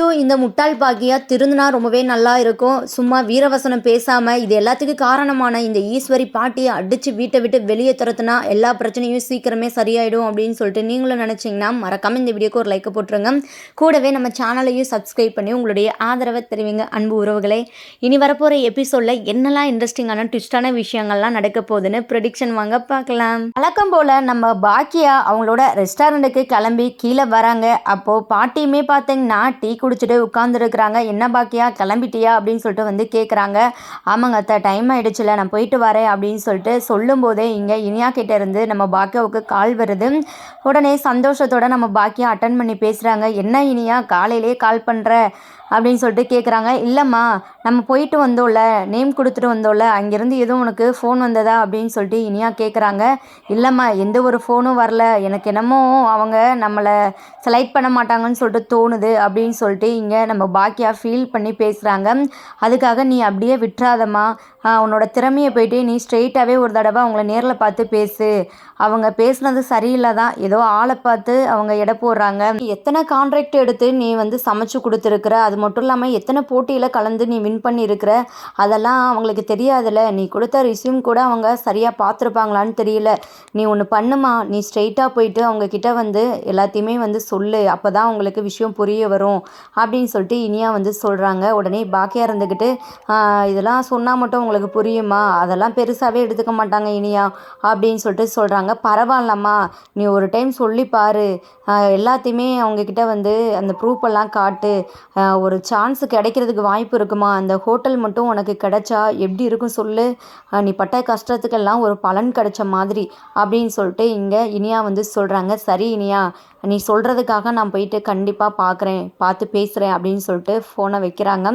So இந்த முட்டாள் பாக்கியா திருந்தினா ரொம்பவே நல்லா இருக்கும். சும்மா வீரவசனம் பேசாமல் இது எல்லாத்துக்கும் காரணமான இந்த ஈஸ்வரி பாட்டியை அடித்து வீட்டை விட்டு வெளியே துரத்துனா எல்லா பிரச்சனையும் சீக்கிரமே சரியாயிடும் அப்படின்னு சொல்லிட்டு நீங்களும் நினச்சிங்கன்னா மறக்காமல் இந்த வீடியோக்கு ஒரு லைக்கை போட்டுருங்க. கூடவே நம்ம சேனலையும் சப்ஸ்கிரைப் பண்ணி உங்களுடைய ஆதரவை தெரிவிங்க அன்பு உறவுகளை. இனி வரப்போகிற எபிசோடில் என்னெல்லாம் இன்ட்ரெஸ்டிங்கான ட்விஸ்டான விஷயங்கள்லாம் நடக்க போகுதுன்னு ப்ரெடிக்ஷன் வாங்க பார்க்கலாம். வழக்கம் போல் நம்ம பாக்கியா அவங்களோட ரெஸ்டாரண்ட்டுக்கு கிளம்பி கீழே வராங்க. அப்போது பாட்டியுமே பார்த்தீங்கன்னா டீ குடிச்சிட்டு உட்காந்துருக்குறாங்க என்ன பாக்கியா கிளம்பிட்டியா? அப்படின்னு சொல்லிட்டு வந்து கேட்குறாங்க ஆமாங்க அத்தை டைம் ஆகிடுச்சுல நான் போயிட்டு வரேன் அப்படின்னு சொல்லிட்டு சொல்லும்போதே இங்கே இனியா கிட்ட இருந்து நம்ம பாக்கியாவுக்கு கால் வருது. உடனே சந்தோஷத்தோட நம்ம பாக்கியா அட்டன் பண்ணி பேசுகிறாங்க என்ன இனியா காலையிலே கால் பண்ணுற அப்படின்னு சொல்லிட்டு கேட்குறாங்க இல்லைம்மா நம்ம போயிட்டு வந்தோம்ல நேம் கொடுத்துட்டு வந்தோம்ல அங்கேருந்து எதுவும் உனக்கு ஃபோன் வந்ததா அப்படின்னு சொல்லிட்டு இனியா கேட்குறாங்க இல்லைம்மா எந்த ஒரு ஃபோனும் வரல. எனக்கு என்னமோ அவங்க நம்மளை செலக்ட் பண்ண மாட்டாங்கன்னு சொல்லிட்டு தோணுது அப்படின்னு சொல்லிட்டு இங்கே நம்ம பாக்கியாக ஃபீல் பண்ணி பேசுகிறாங்க அதுக்காக நீ அப்படியே விட்டுறாதம்மா. உன்னோட திறமையை போயிட்டு நீ ஸ்ட்ரெயிட்டாகவே ஒரு தடவை அவங்கள நேரில் பார்த்து பேசு. அவங்க பேசுனது சரியில்லை தான் ஏதோ ஆளை பார்த்து அவங்க எடை போடுறாங்க. எத்தனை கான்ட்ராக்ட் எடுத்து நீ வந்து சமைச்சு கொடுத்துருக்குற? அது மட்டும் இல்லாமல் எத்தனை போட்டியில் கலந்து நீ வின் பண்ணியிருக்கிற? அதெல்லாம் அவங்களுக்கு தெரியாதுல்ல. நீ கொடுத்த ரிசியூம் கூட அவங்க சரியாக பார்த்துருப்பாங்களான்னு தெரியல. நீ ஒன்று பண்ணுமா? நீ ஸ்ட்ரெயிட்டாக போயிட்டு அவங்கக்கிட்ட வந்து எல்லாத்தையுமே வந்து சொல்லு. அப்போ தான் அவங்களுக்கு விஷயம் புரிய வரும். அப்படின்னு சொல்லிட்டு இனியா வந்து சொல்கிறாங்க உடனே பாக்கியாக இருந்துக்கிட்டு இதெல்லாம் சொன்னால் மட்டும் உங்களுக்கு புரியுமா? அதெல்லாம் பெருசாகவே எடுத்துக்க மாட்டாங்க இனியா அப்படின்னு சொல்லிட்டு சொல்கிறாங்க பரவாயில்லம்மா நீ ஒரு டைம் சொல்லி பாரு. எல்லாத்தையுமே அவங்கக்கிட்ட வந்து அந்த ப்ரூஃபெல்லாம் காட்டு. ஒரு சான்ஸ் கிடைக்கிறதுக்கு வாய்ப்பு இருக்குமா? அந்த ஹோட்டல் மட்டும் உனக்கு கிடைச்சா எப்படி இருக்கும் சொல்லு? நீ பட்ட கஷ்டத்துக்கெல்லாம் ஒரு பலன் கிடைச்ச மாதிரி அப்படின்னு சொல்லிட்டு இங்கே இனியா வந்து சொல்கிறாங்க சரி இனியா நீ சொல்கிறதுக்காக நான் போயிட்டு கண்டிப்பாக பார்க்குறேன் பார்த்து பேசுகிறேன் அப்படின்னு சொல்லிட்டு ஃபோனை வைக்கிறாங்க.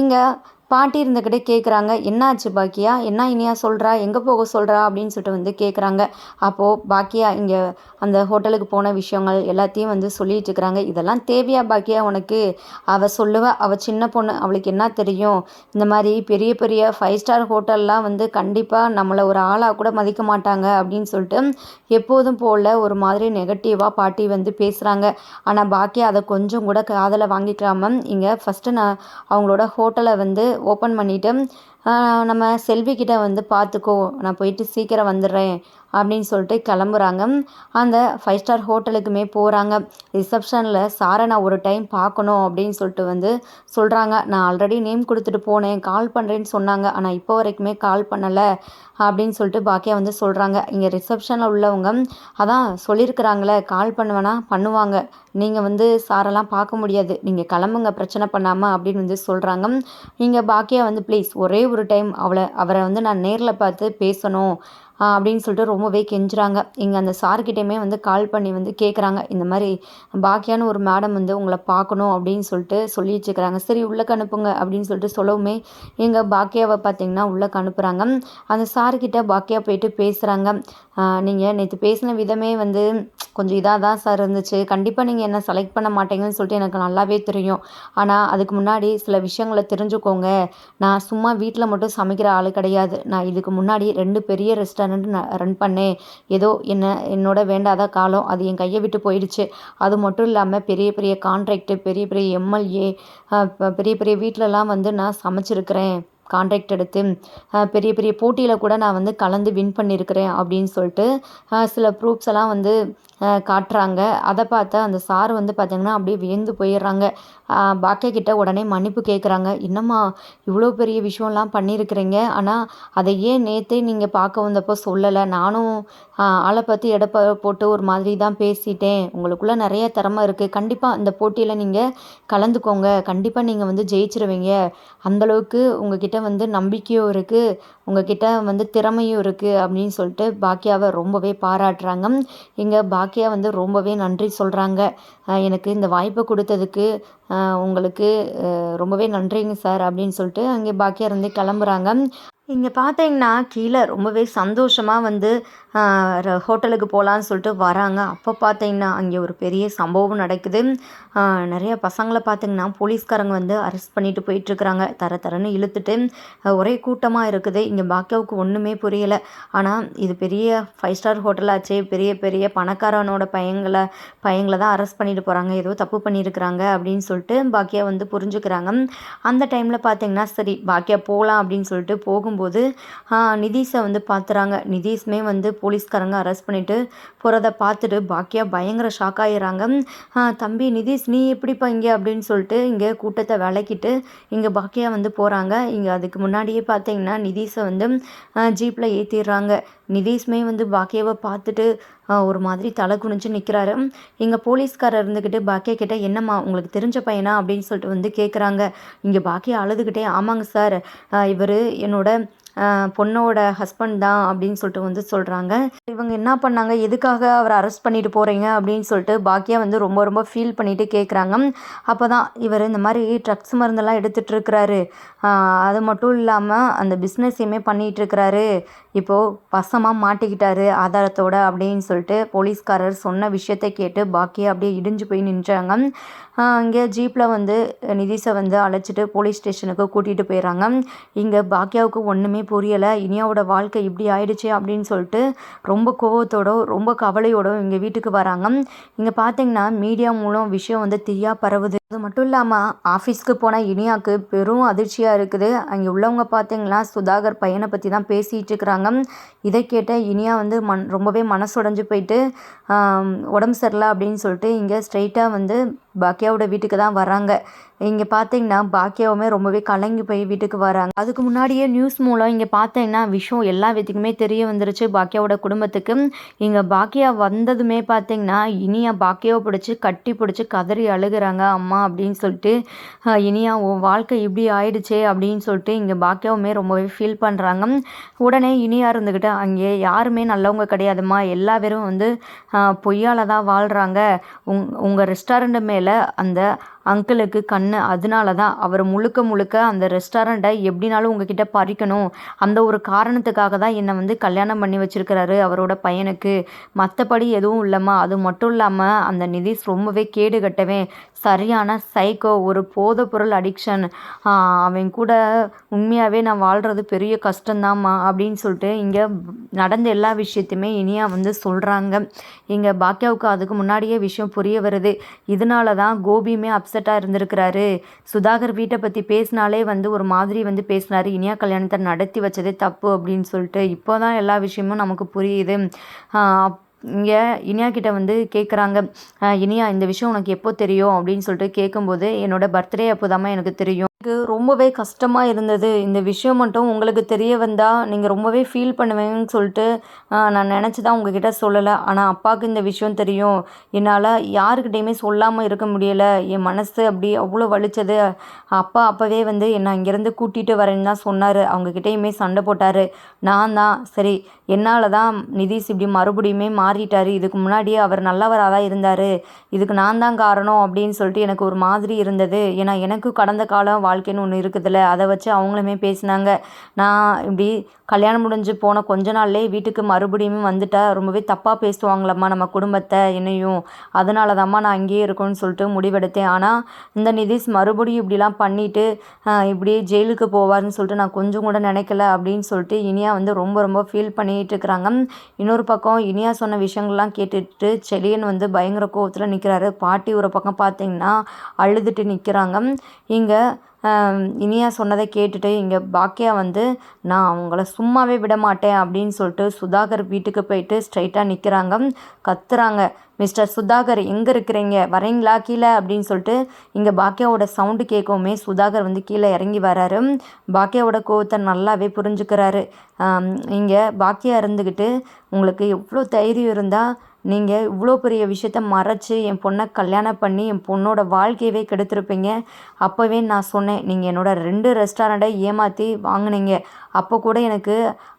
இங்கே பாட்டி இருந்துக்கிட்டே கேட்குறாங்க என்னாச்சு பாக்கியா? என்ன இனியா சொல்கிறா எங்கே போக சொல்கிறா அப்படின்னு சொல்லிட்டு வந்து கேட்குறாங்க அப்போது பாக்கியா இங்கே அந்த ஹோட்டலுக்கு போன விஷயங்கள் எல்லாத்தையும் வந்து சொல்லிட்டு இருக்கிறாங்க. இதெல்லாம் தேவையா பாக்கியா உனக்கு? அவள் சொல்லுவ அவள் சின்ன பொண்ணு அவளுக்கு என்ன தெரியும்? இந்த மாதிரி பெரிய பெரிய ஃபைவ் ஸ்டார் ஹோட்டல்லாம் வந்து கண்டிப்பாக நம்மளை ஒரு ஆளாக கூட மதிக்க மாட்டாங்க. அப்படின்னு சொல்லிட்டு எப்போதும் போல் ஒரு மாதிரி நெகட்டிவாக பாட்டி வந்து பேசுகிறாங்க ஆனால் பாக்கியா அதை கொஞ்சம் கூட காதலை வாங்கிக்காமல் இங்கே ஃபஸ்ட்டு நான் அவங்களோட ஹோட்டலை வந்து ஓப்பன் பண்ணிவிட்டு நம்ம செல்விக்கிட்ட வந்து பார்த்துக்கோ நான் போயிட்டு சீக்கிரம் வந்துடுறேன். அப்படின்னு சொல்லிட்டு கிளம்புறாங்க. அந்த ஃபைவ் ஸ்டார் ஹோட்டலுக்குமே போகிறாங்க ரிசப்ஷனில் சாரை நான் ஒரு டைம் பார்க்கணும் அப்படின்னு சொல்லிட்டு வந்து சொல்கிறாங்க நான் ஆல்ரெடி நேம் கொடுத்துட்டு போனேன் கால் பண்ணுறேன்னு சொன்னாங்க. ஆனால் இப்போ வரைக்குமே கால் பண்ணலை அப்படின்னு சொல்லிட்டு பாக்கியா வந்து சொல்கிறாங்க இங்கே ரிசப்ஷனில் உள்ளவங்க அதான் சொல்லியிருக்கிறாங்களே கால் பண்ணுவேனா பண்ணுவாங்க. நீங்கள் வந்து சாரெல்லாம் பார்க்க முடியாது. நீங்கள் கிளம்புங்க பிரச்சனை பண்ணாமல் அப்படின்னு வந்து சொல்கிறாங்க இங்கே பாக்கியா வந்து ப்ளீஸ் ஒரே ஒரு டைம் அவளை அவரை வந்து நான் நேரில் பார்த்து பேசணும். அப்படின்னு சொல்லிட்டு ரொம்பவே கெஞ்சுறாங்க. இங்கே அந்த சார்கிட்டையுமே வந்து கால் பண்ணி வந்து கேட்குறாங்க இந்த மாதிரி பாக்கியான ஒரு மேடம் வந்து உங்களை பார்க்கணும் அப்படின்னு சொல்லிட்டு சொல்லி வச்சுக்கிறாங்க சரி உள்ளக்கு அனுப்புங்க அப்படின்னு சொல்லிட்டு சொல்லவுமே எங்கள் பாக்கியாவை பார்த்தீங்கன்னா உள்ளக்கு அனுப்புகிறாங்க அந்த சார்கிட்ட பாக்கியா போயிட்டு பேசுகிறாங்க நீங்கள் நேற்று பேசின விதமே வந்து கொஞ்சம் இதாக தான் சார் இருந்துச்சு. கண்டிப்பாக நீங்கள் என்ன செலக்ட் பண்ண மாட்டீங்கன்னு சொல்லிட்டு எனக்கு நல்லாவே தெரியும். ஆனால் அதுக்கு முன்னாடி சில விஷயங்களை தெரிஞ்சுக்கோங்க. நான் சும்மா வீட்டில் மட்டும் சமைக்கிற ஆள் கிடையாது. நான் இதுக்கு முன்னாடி ரெண்டு பெரிய ரெஸ்டாரண்ட் நான் ரன் பண்ணேன் ஏதோ என்ன என்னோட வேண்டாத காலம் அது என் கையை விட்டு போயிடுச்சு. அது மட்டும் இல்லாமல் பெரிய பெரிய கான்ட்ராக்டு பெரிய பெரிய எம்எல்ஏ பெரிய பெரிய வீட்டிலலாம் வந்து நான் சமைச்சிருக்கிறேன். கான்ட்ராக்ட் எடுத்து பெரிய பெரிய போட்டியில் கூட நான் வந்து கலந்து வின் பண்ணியிருக்கிறேன் அப்படின்னு சொல்லிட்டு சில ப்ரூஃப்ஸ் எல்லாம் வந்து காட்டுறாங்க. அதை பார்த்து அந்த சார் வந்து பார்த்திங்கன்னா அப்படியே வியந்து போயிடுறாங்க. பாக்கிய கிட்ட உடனே மன்னிப்பு கேட்குறாங்க என்னம்மா இவ்வளோ பெரிய விஷயம்லாம் பண்ணியிருக்கிறீங்க ஆனால் அதை ஏன் நேற்றே நீங்கள் பார்க்க வந்தப்போ சொல்லலை? நானும் ஆளை பற்றி எடப்ப போட்டு ஒரு மாதிரி தான் பேசிட்டேன். உங்களுக்குள்ளே நிறைய திறமை இருக்குது கண்டிப்பாக இந்த போட்டியில் நீங்கள் கலந்துக்கோங்க. கண்டிப்பாக நீங்கள் வந்து ஜெயிச்சிருவீங்க. அந்தளவுக்கு உங்ககிட்ட வந்து நம்பிக்கையும் இருக்குது உங்ககிட்ட வந்து திறமையும் இருக்குது அப்படின்னு சொல்லிட்டு பாக்கியாவை ரொம்பவே பாராட்டுறாங்க. இங்கே பாக்கியா வந்து ரொம்பவே நன்றி சொல்கிறாங்க எனக்கு இந்த வாய்ப்பை கொடுத்ததுக்கு உங்களுக்கு ரொம்பவே நன்றிங்க சார் அப்படின்னு சொல்லிட்டு அங்கே பாக்கியா இருந்து கிளம்புறாங்க. இங்கே பார்த்தீங்கன்னா, கீழே ரொம்பவே சந்தோஷமாக வந்து ஹோட்டலுக்கு போகலான்னு சொல்லிட்டு வராங்க. அப்போ பார்த்தீங்கன்னா, அங்கே ஒரு பெரிய சம்பவம் நடக்குது. நிறைய பசங்களை பார்த்தீங்கன்னா, போலீஸ்காரங்க வந்து அரெஸ்ட் பண்ணிட்டு போயிட்டுருக்குறாங்க தர தரன்னு இழுத்துட்டு ஒரே கூட்டமாக இருக்குது. இங்கே பாக்கியாவுக்கு ஒன்றுமே புரியலை ஆனால் இது பெரிய ஃபைவ் ஸ்டார் ஹோட்டலாச்சே! பெரிய பெரிய பணக்காரனோட பையங்களை பையங்களை தான் அரெஸ்ட் பண்ணிட்டு போகிறாங்க ஏதோ தப்பு பண்ணியிருக்கிறாங்க அப்படின்னு சொல்லிட்டு பாக்கியா வந்து புரிஞ்சுக்கிறாங்க. அந்த டைமில் பார்த்தீங்கன்னா, சரி பாக்கியா போகலாம் அப்படின்னு சொல்லிட்டு போகும்போது, போது நிதிஷை வந்து பார்த்துறாங்க. நிதிஷ்மே வந்து போலீஸ்காரங்க அரெஸ்ட் பண்ணிவிட்டு போகிறத பார்த்துட்டு பாக்கியா பயங்கர ஷாக் ஆகிடுறாங்க தம்பி நிதீஷ் நீ எப்படிப்பா இங்கே அப்படின்னு சொல்லிட்டு இங்கே கூட்டத்தை விளக்கிட்டு இங்கே பாக்கியா வந்து போகிறாங்க இங்கே அதுக்கு முன்னாடியே பார்த்தீங்கன்னா, நிதிஷை வந்து ஜீப்பில் ஏற்றிடுறாங்க நிதேஷ்மே வந்து பாக்கியாவை பார்த்துட்டு ஒரு மாதிரி தலை குனிஞ்சு நிற்கிறாரு இங்கே போலீஸ்காரர் இருந்துக்கிட்டு பாக்கியா கிட்டே "என்னம்மா உங்களுக்கு தெரிஞ்ச பையனா?" அப்படின்னு சொல்லிட்டு வந்து கேட்குறாங்க. இங்கே பாக்கியா அழுதுகிட்டே, "ஆமாங்க சார். இவர் என்னோட பொண்ணோட ஹஸ்பண்ட் தான்." அப்படின்னு சொல்லிட்டு வந்து சொல்கிறாங்க இவங்க என்ன பண்ணாங்க? "எதுக்காக அவரை அரெஸ்ட் பண்ணிட்டு போகிறீங்க அப்படின்னு சொல்லிட்டு பாக்கியா வந்து ரொம்ப ரொம்ப ஃபீல் பண்ணிட்டு கேட்குறாங்க. அப்போ தான் இவர் இந்த மாதிரி ட்ரக்ஸ் மருந்தெல்லாம் எடுத்துட்டுருக்கிறாரு. இருக்கிறாரு அது மட்டும் இல்லாமல் அந்த பிஸ்னஸையுமே பண்ணிட்டுருக்கிறாரு. இப்போது பசமாக மாட்டிக்கிட்டாரு ஆதாரத்தோட அப்படின்னு சொல்லிட்டு போலீஸ்காரர் சொன்ன விஷயத்தை கேட்டு பாக்கியா அப்படியே இடிஞ்சு போய் நின்றாங்க. அங்கே ஜீப்பில் வந்து நிதிஷை வந்து அழைச்சிட்டு போலீஸ் ஸ்டேஷனுக்கு கூட்டிகிட்டு போயிடுறாங்க இங்கே பாக்யாவுக்கு ஒன்றுமே புரியலை இனியாவோட வாழ்க்கை இப்படி ஆயிடுச்சு அப்படின்னு சொல்லிட்டு ரொம்ப கோவத்தோட, ரொம்ப கவலையோட இங்கே வீட்டுக்கு வராங்க. இங்கே பார்த்தீங்கன்னா, மீடியா மூலம் விஷயம் வந்து தீயாக பரவுது. அது மட்டும் இல்லாமல் ஆஃபீஸ்க்கு போன இனியாவுக்கு பெரும் அதிர்ச்சியாக இருக்குது. அங்கே உள்ளவங்க பார்த்தீங்கன்னா, சுதாகர் பையனை பற்றி தான் பேசிகிட்டு இருக்கிறாங்க இதை கேட்ட இனியா வந்து மன் ரொம்பவே மனசொடைஞ்சு போயிட்டு, உடம்பு சரியில்லை அப்படின்னு சொல்லிட்டு இங்கே ஸ்ட்ரைட்டாக வந்து பாக்கியாவோட வீட்டுக்கு தான் வராங்க. இங்கே பார்த்தீங்கன்னா, பாக்கியாவுமே ரொம்பவே கலங்கி போய் வீட்டுக்கு வராங்க. அதுக்கு முன்னாடியே நியூஸ் மூலம் இங்கே பார்த்தீங்கன்னா, விஷயம் எல்லா விதத்துக்குமே தெரிய வந்துருச்சு பாக்கியாவோட குடும்பத்துக்கு. இங்கே பாக்கியா வந்ததுமே பார்த்தீங்கன்னா, இனியா பாக்கியாவை பிடிச்சி கட்டி பிடிச்சி கதறி அழுகுறாங்க. "அம்மா" அப்படின்னு சொல்லிட்டு. "இனியா உன் வாழ்க்கை இப்படி ஆயிடுச்சே!" அப்படின்னு சொல்லிட்டு இங்கே பாக்கியாவுமே ரொம்பவே ஃபீல் பண்ணுறாங்க உடனே இனியா இருந்துக்கிட்டு "அங்கே யாருமே நல்லவங்க கிடையாதும்மா. எல்லா பேரும் வந்து பொய்யால தான் வாழ்கிறாங்க உங் உங்கள் ரெஸ்டாரண்ட் மேலே அந்த அங்கிளுக்கு கண் அதனால தான் அவர் முழுக்க முழுக்க அந்த ரெஸ்டாரண்ட்டை எப்படினாலும் உங்ககிட்ட பறிக்கணும். அந்த ஒரு காரணத்துக்காக தான் என்னை வந்து கல்யாணம் பண்ணி வச்சிருக்கிறாரு அவரோட பையனுக்கு. மற்றபடி எதுவும் இல்லைம்மா அது மட்டும் இல்லாமல் அந்த நிதிஷ் ரொம்பவே கேடு கட்டவேன் சரியான சைக்கோ. ஒரு போதைப்பொருள் அடிக்ஷன். அவன் கூட உண்மையாகவே நான் வாழ்கிறது பெரிய கஷ்டந்தாம்மா அப்படின்னு சொல்லிட்டு இங்கே நடந்த எல்லா விஷயத்தையுமே இனியா வந்து சொல்கிறாங்க இங்கே பாக்கியாவுக்கு அதுக்கு முன்னாடியே விஷயம் புரிய வருது. இதனால தான் கோபியுமே அப்செட்டாக இருந்திருக்கிறாரு. சுதாகர் வீட்டை பற்றி பேசினாலே வந்து ஒரு மாதிரி வந்து பேசினாரு. இனியா கல்யாணத்தை நடத்தி வச்சதே தப்பு அப்படின்னு சொல்லிட்டு. இப்போ தான் எல்லா விஷயமும் நமக்கு புரியுது. இங்கே இனியா கிட்ட வந்து கேட்குறாங்க. இனியா இந்த விஷயம் உனக்கு எப்போ தெரியும்?" அப்படின்னு சொல்லிட்டு கேட்கும்போது, என்னோடய பர்த்டே அப்போ தாம்மா எனக்கு தெரியும். எனக்கு ரொம்பவே கஷ்டமாக இருந்தது. இந்த விஷயம் மட்டும் உங்களுக்கு தெரிய வந்தால் நீங்கள் ரொம்பவே ஃபீல் பண்ணுவீங்கன்னு சொல்லிட்டு நான் நினச்சி தான் உங்ககிட்ட சொல்லலை ஆனால் அப்பாவுக்கு இந்த விஷயம் தெரியும். என்னால் யாருக்கிட்டேயுமே சொல்லாமல் இருக்க முடியலை என் மனசு அப்படி அவ்வளோ வலிச்சது. அப்பா அப்போவே வந்து என்னை இங்கேருந்து கூட்டிகிட்டு வரேன்னு தான் சொன்னார் அவங்கக்கிட்டேயுமே சண்டை போட்டார் நான் தான் சரி என்னால் தான் நிதிஷ் இப்படி மறுபடியுமே மாறிட்டார் இதுக்கு முன்னாடி அவர் நல்லவராக தான் இருந்தார் இதுக்கு நான் தான் காரணம்." அப்படின்னு சொல்லிட்டு எனக்கு ஒரு மாதிரி இருந்தது. ஏன்னா எனக்கும் கடந்த காலம் வாழ்க்கைன்னு ஒன்று இருக்குதுல்ல. அதை வச்சு அவங்களுமே பேசினாங்க. நான் இப்படி கல்யாணம் முடிஞ்சு போன கொஞ்ச நாள்லேயே வீட்டுக்கு மறுபடியும் வந்துட்டால் ரொம்பவே தப்பாக பேசுவாங்களாம்மா நம்ம குடும்பத்தை என்னையும். அதனால தாம்மா நான் அங்கேயே இருக்கணும்னு சொல்லிட்டு முடிவெடுத்தேன். ஆனால் இந்த நிதிஷ் மறுபடியும் இப்படிலாம் பண்ணிவிட்டு இப்படி ஜெயிலுக்கு போவாருன்னு சொல்லிட்டு நான் கொஞ்சம் கூட நினைக்கல அப்படின்னு சொல்லிட்டு இனியா வந்து ரொம்ப ரொம்ப ஃபீல் பண்ணிட்டுருக்கிறாங்க. இன்னொரு பக்கம் இனியா சொன்ன விஷயங்கள்லாம் கேட்டுட்டு செலியன் வந்து பயங்கர கோவத்தில் நிற்கிறாரு பாட்டி ஒரு பக்கம் பார்த்தீங்கன்னா, அழுதுட்டு நிற்கிறாங்க இங்கே இனியா சொன்னதை கேட்டுட்டு இங்கே பாக்கியா வந்து, "நான் அவங்கள சும்மாவே விட மாட்டேன் அப்படின்னு சொல்லிட்டு சுதாகர் வீட்டுக்கு போயிட்டு ஸ்ட்ரைட்டாக நிற்கிறாங்க கத்துறாங்க. "மிஸ்டர் சுதாகர் எங்கே இருக்கிறீங்க? வரீங்களா கீழே அப்படின்னு சொல்லிட்டு இங்கே பாக்கியாவோட சவுண்டு கேட்கவுமே சுதாகர் வந்து கீழே இறங்கி வராரு. பாக்கியாவோட கோவத்தை நல்லாவே புரிஞ்சுக்கிறாரு. இங்கே பாக்கியா இருந்துக்கிட்டு "உங்களுக்கு எவ்வளோ தைரியம் இருந்தால் நீங்கள் இவ்வளோ பெரிய விஷயத்த மறைச்சு என் பொண்ணை கல்யாணம் பண்ணி என் பொண்ணோட வாழ்க்கையவே கெடுத்திருப்பீங்க. அப்போவே நான் சொன்னேன் நீங்கள் என்னோட ரெண்டு ரெஸ்டாரண்ட்டை ஏமாற்றி வாங்குனீங்க. அப்போ கூட எனக்கு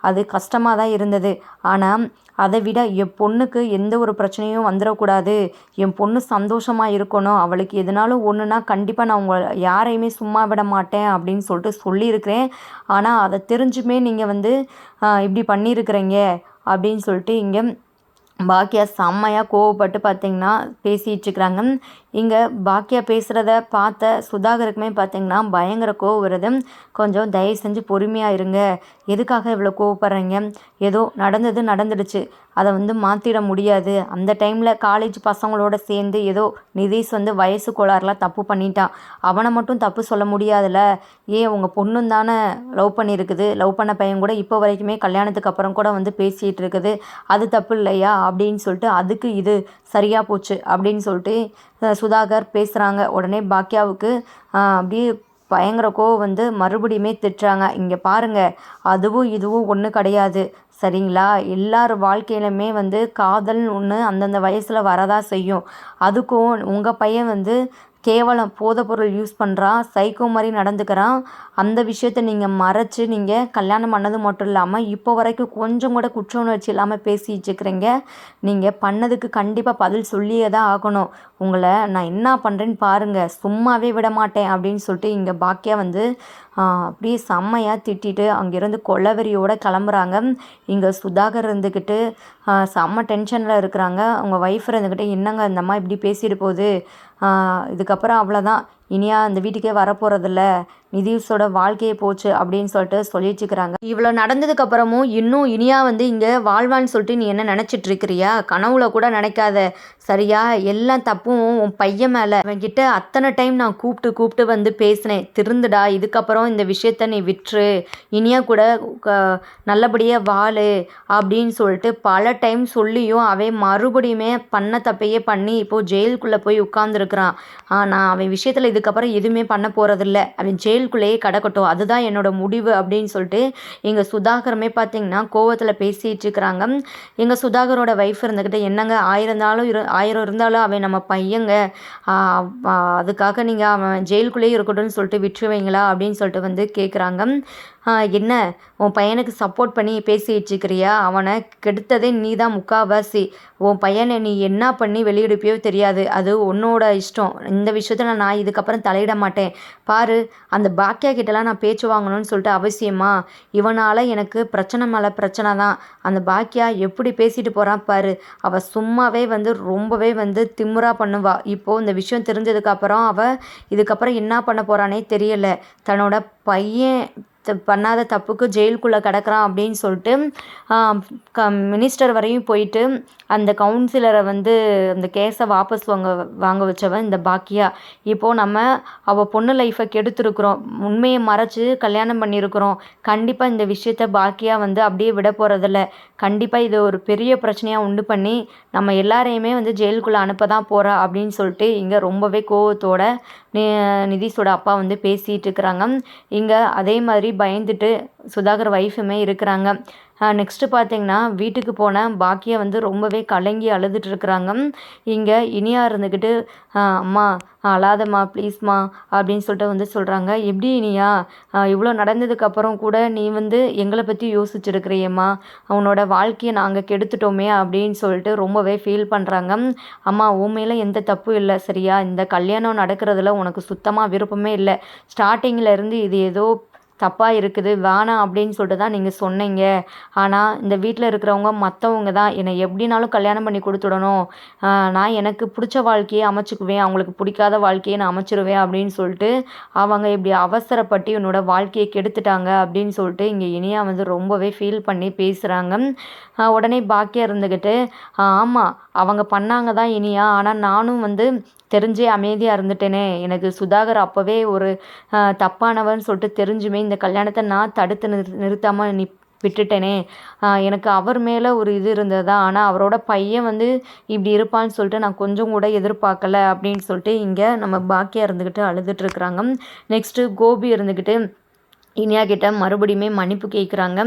அது கஷ்டமாக தான் இருந்தது. ஆனால் அதை விட என் பொண்ணுக்கு எந்த ஒரு பிரச்சனையும் வந்துடக்கூடாது என் பொண்ணு சந்தோஷமாக இருக்கணும். அவளுக்கு எதுனாலும் ஒன்றுனா கண்டிப்பாக நான் உங்களை யாரையுமே சும்மா விட மாட்டேன் அப்படின்னு சொல்லிட்டு சொல்லியிருக்கிறேன். ஆனால் அதை தெரிஞ்சுமே நீங்கள் வந்து இப்படி பண்ணியிருக்கிறீங்க அப்படின்னு சொல்லிட்டு இங்கே பாக்கியா செம்மையாக கோவப்பட்டு பார்த்தீங்கன்னா பேசிகிட்ருக்குறாங்க இங்கே பாக்கியா பேசுகிறத பார்த்த சுதாகருக்குமே பார்த்தீங்கன்னா பயங்கர கோவம் வருது. கொஞ்சம் தயவு செஞ்சு பொறுமையாக இருங்க. எதுக்காக இவ்வளோ கோவப்படுறீங்க? ஏதோ நடந்தது நடந்துடுச்சு. அதை வந்து மாற்றிட முடியாது. அந்த டைமில் காலேஜ் பசங்களோட சேர்ந்து ஏதோ நிதீஷ் வந்து வயசு கோளாறுலாம் தப்பு பண்ணிட்டான் அவனை மட்டும் தப்பு சொல்ல முடியாதுல்ல. ஏன் உங்கள் பொண்ணும் தானே லவ் பண்ணியிருக்குது. லவ் பண்ண பையன் கூட இப்போ வரைக்குமே கல்யாணத்துக்கு அப்புறம் கூட வந்து பேசிகிட்டு இருக்குது அது தப்பு இல்லையா? அப்படின்னு சொல்லிட்டு அதுக்கு இது சரியாக போச்சு அப்படின்னு சொல்லிட்டு சுதாகர் பேசுகிறாங்க உடனே பாக்கியாவுக்கு அப்படியே பயங்கர கோவம் வந்து மறுபடியுமே திட்டுறாங்க. இங்கே பாருங்க அதுவும் இதுவும் ஒன்றும் கிடையாது. சரிங்களா? எல்லார் வாழ்க்கையிலுமே வந்து காதல்னு ஒன்று அந்தந்த வயசில் வரதா செய்யும். அதுக்கும் உங்கள் பையன் வந்து கேவலம் போதைப்பொருள் யூஸ் பண்ணுறான் சைக்கோ மாதிரி நடந்துக்கிறான். அந்த விஷயத்த நீங்கள் மறைச்சி நீங்கள் கல்யாணம் பண்ணது மட்டும் இல்லாமல் இப்போ வரைக்கும் கொஞ்சம் கூட குற்ற உணர்ச்சி இல்லாமல் பேசிட்டு இருக்கிறீங்க. நீங்கள் பண்ணதுக்கு கண்டிப்பாக பதில் சொல்லியே தான் ஆகணும். உங்களை நான் என்ன பண்ணுறேன்னு பாருங்கள் சும்மாவே விட மாட்டேன் அப்படின்னு சொல்லிட்டு இங்கே பாக்கியா வந்து அப்படியே செம்மையாக திட்டிட்டு அங்கேருந்து கொலவெறியோட கிளம்புறாங்க. இங்கே சுதாகர் இருந்துக்கிட்டு செம்ம டென்ஷனில் இருக்கிறாங்க. அவங்க ஒய்ஃப் இருந்துக்கிட்டு என்னங்க இந்தம்மா இப்படி பேசிட்டு போகுது? இதுக்கப்புறம் இதுக்கப்புறம் அவ்வளோதான் இனியா அந்த வீட்டுக்கே வரப்போகிறதில்ல நிதிஷோட வாழ்க்கையே போச்சு அப்படின்னு சொல்லிட்டு சொல்லிச்சுக்கிறாங்க இவ்வளோ நடந்ததுக்கு அப்புறமும் இன்னும் இனியா வந்து இங்கே வாழ்வான்னு சொல்லிட்டு நீ என்ன நினச்சிட்டு இருக்கிறியா? கனவுல கூட நினைக்காத. சரியா? எல்லாம் தப்பும் உன் பையன் மேலே. அவன்கிட்ட அத்தனை டைம் நான் கூப்பிட்டு கூப்பிட்டு வந்து பேசினேன். திருந்துடா. இதுக்கப்புறம் இந்த விஷயத்த நீ விட்டுரு. இனியா கூட நல்லபடியாக வாழு அப்படின்னு சொல்லிட்டு பல டைம் சொல்லியும் அவன் மறுபடியுமே பண்ண தப்பையே பண்ணி இப்போது ஜெயிலுக்குள்ளே போய் உட்காந்துருக்குறான் நான் அவன் விஷயத்தில் இதுக்கப்புறம் எதுவுமே பண்ண போகிறதில்ல அவன் ஜெயில் ஜெயிலுக்குள்ளேயே கடக்கட்டும் அதுதான் என்னோட முடிவு அப்படின்னு சொல்லிட்டு எங்கள் சுதாகரமே பார்த்தீங்கன்னா கோவத்தில் பேசிகிட்டு இருக்கிறாங்க. எங்கள் சுதாகரோட ஒய்ஃப் இருந்துக்கிட்டு என்னங்க ஆயிரம் இருந்தாலும் இரு ஆயிரம் இருந்தாலும் அவன் நம்ம பையங்க. அதுக்காக நீங்கள் அவன் ஜெயிலுக்குள்ளேயே இருக்கட்டும்னு சொல்லிட்டு விட்டுருவீங்களா அப்படின்னு சொல்லிட்டு வந்து கேட்குறாங்க என்ன? உன் பையனுக்கு சப்போர்ட் பண்ணி பேசிட்டு இருக்கிறியா? அவனை கெடுத்ததே நீ தான் முக்காவாசி. உன் பையனை நீ என்ன பண்ணி வெளியிடுப்பியோ தெரியாது. அது உன்னோட இஷ்டம். இந்த விஷயத்தில் நான் இதுக்கப்புறம் தலையிட மாட்டேன். பாரு அந்த பாக்கியா கிட்டலாம் நான் பேச்சு வாங்கணும்னு சொல்லிட்டு அவசியமா? இவனால் எனக்கு பிரச்சனை மேலே பிரச்சனை தான். அந்த பாக்கியா எப்படி பேசிட்டு போகிறான் பாரு. அவள் சும்மாவே வந்து ரொம்பவே வந்து திமுறா பண்ணுவா. இப்போது இந்த விஷயம் தெரிஞ்சதுக்கப்புறம் அவள் இதுக்கப்புறம் என்ன பண்ண போகிறானே தெரியல. தன்னோட பையன் பண்ணாத தப்புக்கு ஜெயிலுக்குள்ளே கிடக்குறான் அப்படின்னு சொல்லிட்டு க மினிஸ்டர் வரையும் போயிட்டு அந்த கவுன்சிலரை வந்து அந்த கேஸை வாபஸ் வாங்க வாங்க வச்சவன் இந்த பாக்கியா. இப்போது நம்ம அவள் பொண்ணு லைஃப்பை கெடுத்துருக்குறோம். உண்மையை மறைச்சி கல்யாணம் பண்ணியிருக்கிறோம். கண்டிப்பாக இந்த விஷயத்த பாக்கியா வந்து அப்படியே விட போகிறதில்ல கண்டிப்பாக இது ஒரு பெரிய பிரச்சனையாக உண்டு பண்ணி நம்ம எல்லாரையுமே வந்து ஜெயிலுக்குள்ளே அனுப்ப தான் போகிறா அப்படின்னு சொல்லிட்டு இங்கே ரொம்பவே கோவத்தோட நி நிதிஷோட அப்பா வந்து பேசிகிட்டு இருக்கிறாங்க. இங்கே அதே மாதிரி பயந்துட்டு சுதாகர் ஒய்ஃபுமே இருக்கிறாங்க. நெக்ஸ்ட்டு பார்த்தீங்கன்னா வீட்டுக்கு போன பாக்கியா வந்து ரொம்பவே கலங்கி அழுதுட்டு இருக்கிறாங்க. இங்கே இனியா இருந்துக்கிட்டு அம்மா அழாதம்மா ப்ளீஸ்மா அப்படின்னு சொல்லிட்டு வந்து சொல்கிறாங்க எப்படி இனியா? இவ்வளோ நடந்ததுக்கப்புறம் கூட நீ வந்து எங்களை பற்றி யோசிச்சிருக்கிறியம்மா. அவனோட வாழ்க்கையை நாங்கள் கெடுத்துட்டோமே அப்படின்னு சொல்லிட்டு ரொம்பவே ஃபீல் பண்ணுறாங்க அம்மா உண்மையில எந்த தப்பும் இல்லை சரியா? இந்த கல்யாணம் நடக்கிறதுல உனக்கு சுத்தமாக விருப்பமே இல்லை. ஸ்டார்டிங்கில் இருந்து இது ஏதோ தப்பாக இருக்குது வேணாம் அப்படின்னு சொல்லிட்டு தான் நீங்கள் சொன்னீங்க. ஆனால் இந்த வீட்டில் இருக்கிறவங்க மற்றவங்க தான். என்னை எப்படினாலும் கல்யாணம் பண்ணி கொடுத்துடணும். நான் எனக்கு பிடிச்ச வாழ்க்கையை அமைச்சுக்குவேன். அவங்களுக்கு பிடிக்காத வாழ்க்கையை நான் அமைச்சிருவேன் அப்படின்னு சொல்லிட்டு அவங்க இப்படி அவசரப்பட்டு என்னோடய வாழ்க்கையை கெடுத்துட்டாங்க அப்படின்னு சொல்லிட்டு இங்கே இனியா வந்து ரொம்பவே ஃபீல் பண்ணி பேசுகிறாங்க உடனே பாக்கியா இருந்துக்கிட்டு ஆமாம் அவங்க பண்ணாங்க தான் இனியா. ஆனால் நானும் வந்து தெரிஞ்சே அமைதியாக இருந்துட்டேனே. எனக்கு சுதாகர் அப்போவே ஒரு தப்பானவன் சொல்லிட்டு தெரிஞ்சுமே இந்த கல்யாணத்தை நான் தடுத்து நிறு நிறுத்தாமல் நி விட்டுட்டேனே. எனக்கு அவர் மேலே ஒரு இது இருந்ததா ஆனால் அவரோட பையன் வந்து இப்படி இருப்பான்னு சொல்லிட்டு நான் கொஞ்சம் கூட எதிர்பார்க்கல அப்படின்னு சொல்லிட்டு இங்கே நம்ம பாக்கியாக இருந்துக்கிட்டு அழுதுட்டு இருக்கிறாங்க. நெக்ஸ்ட்டு கோபி இருந்துக்கிட்டு இனியா கிட்ட மறுபடியுமே மன்னிப்பு கேட்குறாங்க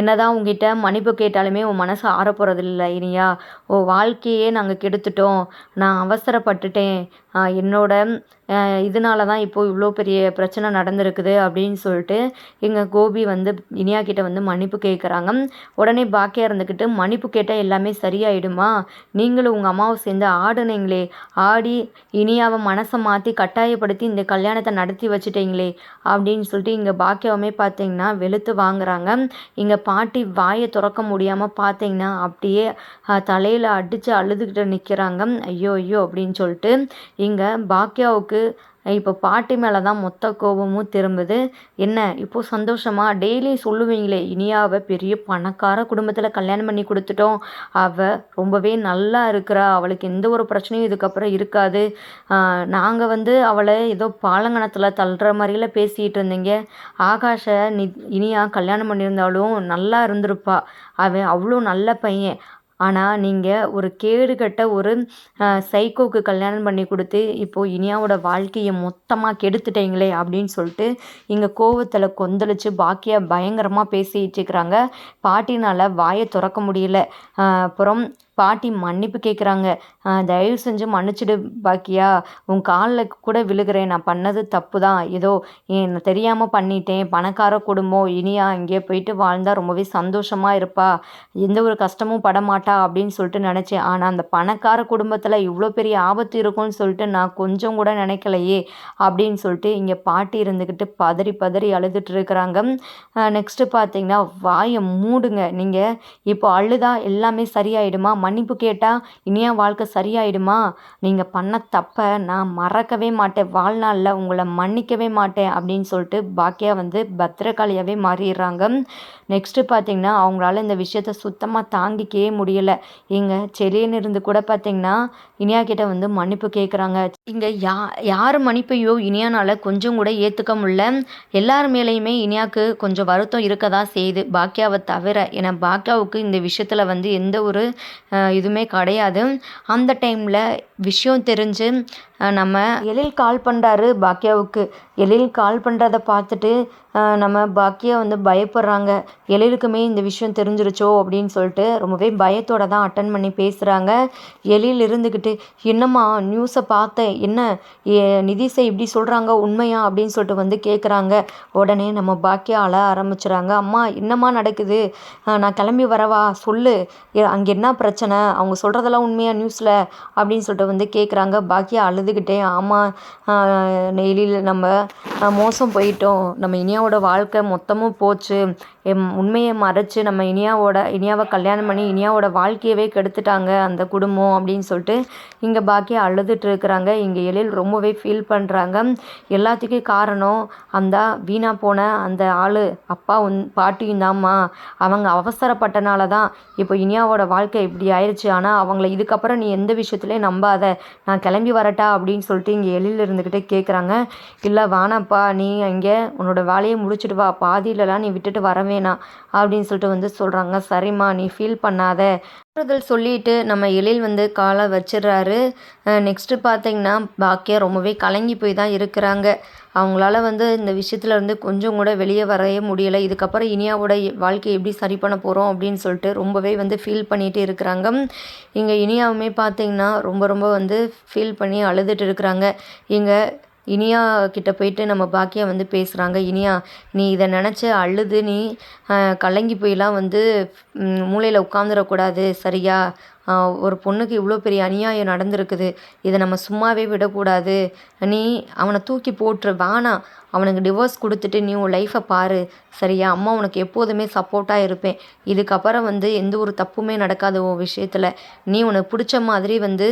என்னதான் உங்ககிட்ட மன்னிப்பு கேட்டாலுமே உன் மனசு ஆறப்போகிறதில்ல இனியா. ஓ வாழ்க்கையே நாங்கள் கெடுத்துட்டோம். நான் அவசரப்பட்டுட்டேன். என்னோட இதனால தான் இப்போது இவ்வளோ பெரிய பிரச்சனை நடந்திருக்குது அப்படின்னு சொல்லிட்டு எங்கள் கோபி வந்து இனியா கிட்ட வந்து மன்னிப்பு கேட்குறாங்க உடனே பாக்கியாக இருந்துக்கிட்டு மன்னிப்பு கேட்டால் எல்லாமே சரியாயிடுமா? நீங்களும் உங்கள் அம்மாவை சேர்ந்து ஆடுனீங்களே. ஆடி இனியாவை மனசை மாற்றி கட்டாயப்படுத்தி இந்த கல்யாணத்தை நடத்தி வச்சுட்டீங்களே. அப்படின்னு சொல்லிட்டு இங்கே பாக்கியாவுமே பார்த்தீங்கன்னா வெளுத்து வாங்குறாங்க. இங்கே பாட்டி வாயை திறக்க முடியாமல் பார்த்தீங்கன்னா அப்படியே தலையில் அடித்து அழுதுகிட்டு நிற்கிறாங்க ஐயோ ஐயோ அப்படின்னு சொல்லிட்டு இங்கே பாக்கியாவுக்கு இப்போ பாட்டி மேலே தான் மொத்த கோபமும் திரும்புது. என்ன இப்போது சந்தோஷமாக டெய்லி சொல்லுவீங்களே இனியாவை பெரிய பணக்கார குடும்பத்தில் கல்யாணம் பண்ணி கொடுத்துட்டோம். அவள் ரொம்பவே நல்லா இருக்கிறா. அவளுக்கு எந்த ஒரு பிரச்சனையும் இதுக்கப்புறம் இருக்காது. நாங்கள் வந்து அவளை ஏதோ பாலங்கணத்தில் தள்ளுற மாதிரிலாம் பேசிகிட்டு இருந்தீங்க. ஆகாஷை நி இனியா கல்யாணம் பண்ணியிருந்தாலும் நல்லா இருந்திருப்பா. அவன் அவ்வளோ நல்ல பையன். ஆனால் நீங்கள் ஒரு கேடுகட்ட ஒரு சைக்கோக்கு கல்யாணம் பண்ணி கொடுத்து இப்போது இனியாவோட வாழ்க்கையை மொத்தமாக கெடுத்துட்டீங்களே அப்படின்னு சொல்லிட்டு இங்கே கோவத்தில் கொந்தளிச்சு பாக்கியா பயங்கரமாக பேசிகிட்டு இருக்கிறாங்க. பாட்டினால் வாயை திறக்க முடியல. அப்புறம் பாட்டி மன்னிப்பு கேட்குறாங்க தயவு செஞ்சு மன்னிச்சிடு பாக்கியா. உன் காலில் கூட விழுகிறேன். நான் பண்ணது தப்பு தான் ஏதோ என் தெரியாமல் பண்ணிட்டேன். பணக்கார குடும்பம். இனியா இங்கே போயிட்டு வாழ்ந்தால் ரொம்பவே சந்தோஷமாக இருப்பா. எந்த ஒரு கஷ்டமும் படமாட்டா அப்படின்னு சொல்லிட்டு நினச்சேன். ஆனால் அந்த பணக்கார குடும்பத்தில் இவ்வளோ பெரிய ஆபத்து இருக்கும்னு சொல்லிட்டு நான் கொஞ்சம் கூட நினைக்கலையே அப்படின்னு சொல்லிட்டு இங்கே பாட்டி இருந்துக்கிட்டு பதறி பதறி அழுதுட்டு இருக்கிறாங்க. நெக்ஸ்ட்டு பார்த்தீங்கன்னா வாயை மூடுங்க. நீங்கள் இப்போ அழுதா எல்லாமே சரியாயிடுமா? மன்னிப்பு கேட்டால் இனியா வாழ்க்கை சரியாயிடுமா? நீங்கள் பண்ண தப்பை நான் மறக்கவே மாட்டேன். வாழ்நாளில் உங்களை மன்னிக்கவே மாட்டேன் அப்படின்னு சொல்லிட்டு பாக்கியா வந்து பத்திரகாளியாகவே மாறிடுறாங்க. நெக்ஸ்ட்டு பார்த்தீங்கன்னா அவங்களால இந்த விஷயத்த சுத்தமாக தாங்கிக்கவே முடியலை. இங்கே செலியன் இருந்து கூட பார்த்தீங்கன்னா இனியா கிட்ட வந்து மன்னிப்பு கேட்குறாங்க இங்கே யா யார் மன்னிப்பையோ இனியானால் கொஞ்சம் கூட ஏற்றுக்க முடியல. எல்லார் மேலேயுமே இனியாவுக்கு கொஞ்சம் வருத்தம் இருக்க தான் செய்யுது. பாக்கியாவை தவிர ஏன்னா பாக்கியாவுக்கு இந்த விஷயத்தில் வந்து எந்த ஒரு எதுவுமே கிடையாது. அந்த டைமில் விஷயம் தெரிஞ்சு நம்ம எழில் கால் பண்ணுறாரு பாக்கியாவுக்கு எழில் கால் பண்ணுறத பார்த்துட்டு நம்ம பாக்கியா வந்து பயப்படுறாங்க. எழிலுக்குமே இந்த விஷயம் தெரிஞ்சிருச்சோ அப்படின்னு சொல்லிட்டு ரொம்பவே பயத்தோட தான் அட்டன் பண்ணி பேசுகிறாங்க எழில் இருந்துக்கிட்டு என்னம்மா நியூஸை பார்த்தேன். என்ன நிதிஷை இப்படி சொல்கிறாங்க உண்மையா? அப்படின்னு சொல்லிட்டு வந்து கேட்குறாங்க உடனே நம்ம பாக்கியா அழ ஆரம்பிச்சுறாங்க. அம்மா என்னம்மா நடக்குது? நான் கிளம்பி வரவா? சொல்லு. அங்கே என்ன பிரச்சனை? அவங்க சொல்கிறதெல்லாம் உண்மையா நியூஸில் அப்படின்னு சொல்லிட்டு வந்து கேட்குறாங்க பாக்கியா அழுதுகிட்டே ஆமாம் நெய்லியில் நம்ம மோசம் போயிட்டோம். நம்ம இனியாவோட வாழ்க்கை மொத்தமும் போச்சு. எம் உண்மையை மறைச்சு நம்ம இனியாவோட இனியாவை கல்யாணம் பண்ணி இனியாவோட வாழ்க்கையவே கெடுத்துட்டாங்க அந்த குடும்பம் அப்படின்னு சொல்லிட்டு இங்கே பாக்கியா அழுதுட்டு இருக்கிறாங்க. இங்கே எழில் ரொம்பவே ஃபீல் பண்ணுறாங்க எல்லாத்துக்கும் காரணம் அந்த வீணா போன அந்த ஆள் அப்பா உன் பாட்டியும் தாம்மா அவங்க அவசரப்பட்டனால தான் இப்போ இனியாவோட வாழ்க்கை இப்படி ஆயிடுச்சு ஆனால் அவங்கள இதுக்கப்புறம் நீ எந்த விஷயத்துலையும் நம்பாத. நான் கிளம்பி வரட்டா அப்படின்னு சொல்லிட்டு இங்கே எழில் இருந்துக்கிட்டே கேட்குறாங்க இல்லை வானப்பா நீ இங்கே உன்னோட வேலையை முடிச்சுட்டு வா. பாதியிலலாம் நீ விட்டுட்டு வரவே பண்ணேனா அப்படின்னு சொல்லிட்டு வந்து சொல்கிறாங்க சரிம்மா நீ ஃபீல் பண்ணாத. ஆறுதல் சொல்லிட்டு நம்ம எழில் வந்து காலை வச்சிடுறாரு. நெக்ஸ்ட்டு பார்த்தீங்கன்னா பாக்கியா ரொம்பவே கலங்கி போய் தான் இருக்கிறாங்க. அவங்களால வந்து இந்த விஷயத்துலேருந்து கொஞ்சம் கூட வெளியே வரவே முடியலை. இதுக்கப்புறம் இனியாவோட வாழ்க்கையை எப்படி சரி பண்ண போகிறோம் அப்படின்னு சொல்லிட்டு ரொம்பவே வந்து ஃபீல் பண்ணிகிட்டு இருக்கிறாங்க. இங்கே இனியாவுமே பார்த்தீங்கன்னா ரொம்ப ரொம்ப வந்து ஃபீல் பண்ணி அழுதுட்டு இருக்கிறாங்க. இங்கே இனியா கிட்ட போயிட்டு நம்ம பாக்கியா வந்து பேசுகிறாங்க இனியா நீ இதை நினச்சி அழுது நீ கலங்கி போயெலாம் வந்து மூலையில் உட்காந்துடக்கூடாது சரியா? ஒரு பொண்ணுக்கு இவ்வளோ பெரிய அநியாயம் நடந்திருக்குது. இதை நம்ம சும்மாவே விடக்கூடாது. நீ அவனை தூக்கி போட்டுரு. வேணாம் அவனுக்கு டிவோர்ஸ் கொடுத்துட்டு நீ உன் லைஃப்பை பாரு. சரியா? அம்மா உனக்கு எப்போதுமே சப்போர்ட்டாக இருப்பேன். இதுக்கப்புறம் வந்து எந்த ஒரு தப்புமே நடக்காது உன் விஷயத்தில். நீ உனக்கு பிடிச்ச மாதிரி வந்து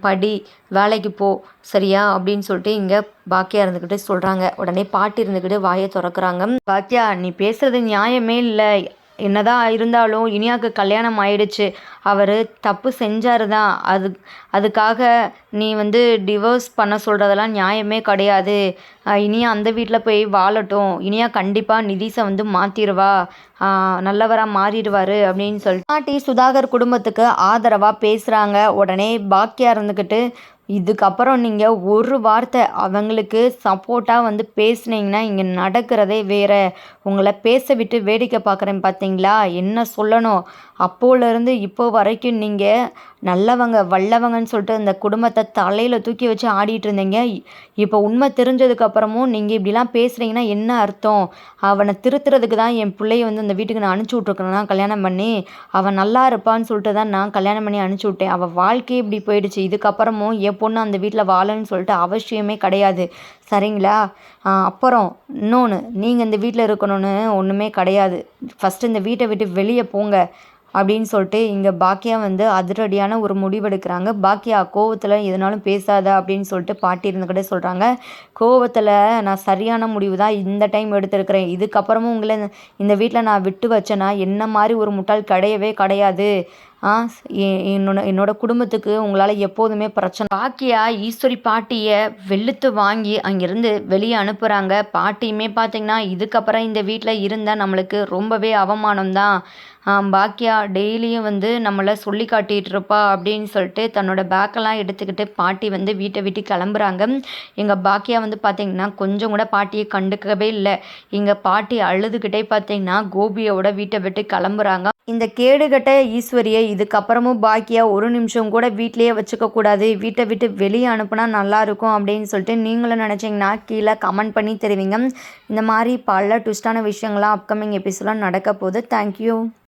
படி வேலைக்கு போ. சரியா? அப்படின்னு சொல்லிட்டு இங்கே பாக்கியா இருந்துக்கிட்டு சொல்கிறாங்க உடனே பாட்டி இருந்துக்கிட்டு வாயை திறக்கிறாங்க. பாக்கியா நீ பேசுகிறது நியாயமே இல்லை. என்னதான் இருந்தாலும் இனியாவுக்கு கல்யாணம் ஆயிடுச்சு. அவர் தப்பு செஞ்சார் தான் அது அதுக்காக நீ வந்து டிவோர்ஸ் பண்ண சொல்கிறதெல்லாம் நியாயமே கிடையாது. இனியா அந்த வீட்டில் போய் வாழட்டும். இனியா கண்டிப்பாக நிதிஷை வந்து மாற்றிடுவா நல்லவராக மாறிடுவார் அப்படின்னு சொல்லிட்டு. பாட்டி சுதாகர் குடும்பத்துக்கு ஆதரவாக பேசுகிறாங்க உடனே பாக்கியா இருந்துக்கிட்டு இதுக்கப்புறம் நீங்கள் ஒரு வார்த்தை அவங்களுக்கு சப்போர்ட்டாக வந்து பேசுனீங்கன்னா இங்கே நடக்கிறதே வேற. உங்களை பேச விட்டு வேடிக்கை பார்க்குறேன் பார்த்தீங்களா என்ன சொல்லணும்? அப்போலேருந்து இப்போ வரைக்கும் நீங்கள் நல்லவங்க வல்லவங்கன்னு சொல்லிட்டு இந்த குடும்பத்தை தலையில் தூக்கி வச்சு ஆடிட்டு இருந்தீங்க. இப்போ உண்மை தெரிஞ்சதுக்கப்புறமும் நீங்கள் இப்படிலாம் பேசுகிறீங்கன்னா என்ன அர்த்தம்? அவனை திருத்துறதுக்கு தான் என் பிள்ளைய வந்து இந்த வீட்டுக்கு நான் அனுப்பிச்சி விட்ருக்கேன்னா கல்யாணம் பண்ணி அவன் நல்லா இருப்பான்னு சொல்லிட்டு தான் நான் கல்யாணம் பண்ணி அனுப்பிச்சி விட்டேன். அவள் வாழ்க்கையே இப்படி போயிடுச்சு. இதுக்கப்புறமும் என் பொண்ணு அந்த வீட்டில் வாழன்னு சொல்லிட்டு அவசியமே கிடையாது. சரிங்களா? அப்புறம் இன்னொன்று நீங்கள் இந்த வீட்டில் இருக்கணும்னு ஒன்றுமே கிடையாது. ஃபஸ்ட்டு இந்த வீட்டை விட்டு வெளியே போங்க அப்படின்னு சொல்லிட்டு இங்கே பாக்கியா வந்து அதிரடியான ஒரு முடிவெடுக்கிறாங்க பாக்கியா கோவத்தில் எதுனாலும் பேசாத அப்படின்னு சொல்லிட்டு பாட்டி இருந்துக்கிட்டே சொல்கிறாங்க கோவத்தில் நான் சரியான முடிவு தான் இந்த டைம் எடுத்திருக்கிறேன். இதுக்கப்புறமும் உங்களை இந்த வீட்டில் நான் விட்டு வச்சேன்னா என்ன மாதிரி ஒரு முட்டாள் கிடையவே கிடையாது. என்னோட என்னோட குடும்பத்துக்கு உங்களால் எப்போதுமே பிரச்சனை. பாக்கியா ஈஸ்வரி பாட்டியை வெளுத்து வாங்கி அங்கேருந்து வெளியே அனுப்புகிறாங்க பாட்டியுமே பார்த்தீங்கன்னா இதுக்கப்புறம் இந்த வீட்டில் இருந்தால் நம்மளுக்கு ரொம்பவே அவமானம் தான் பாக்கியா டெய்லியும் வந்து நம்மளை சொல்லி காட்டிகிட்ருப்பா அப்படின்னு சொல்லிட்டு தன்னோட பேக்கெல்லாம் எடுத்துக்கிட்டு பாட்டி வந்து வீட்டை விட்டு கிளம்புறாங்க. எங்கள் பாக்கியா வந்து பார்த்திங்கன்னா கொஞ்சம் கூட பாட்டியை கண்டுக்கவே இல்லை. எங்கள் பாட்டி அழுதுகிட்டே பார்த்திங்கன்னா கோபியோட வீட்டை விட்டு கிளம்புறாங்க. இந்த கேடுகட்ட ஈஸ்வரியை இதுக்கப்புறமும் பாக்கியா ஒரு நிமிஷம் கூட வீட்லேயே வச்சுக்கக்கூடாது வீட்டை விட்டு வெளியே அனுப்புனா நல்லாயிருக்கும் அப்படின்னு சொல்லிட்டு நீங்களும் நினச்சிங்கன்னா கீழே கமெண்ட் பண்ணி தெரிவிங்க. இந்த மாதிரி பல ட்விஸ்டான விஷயங்கள்லாம் அப்கமிங் எபிசோட்லாம் நடக்க போகுது. தேங்க்யூ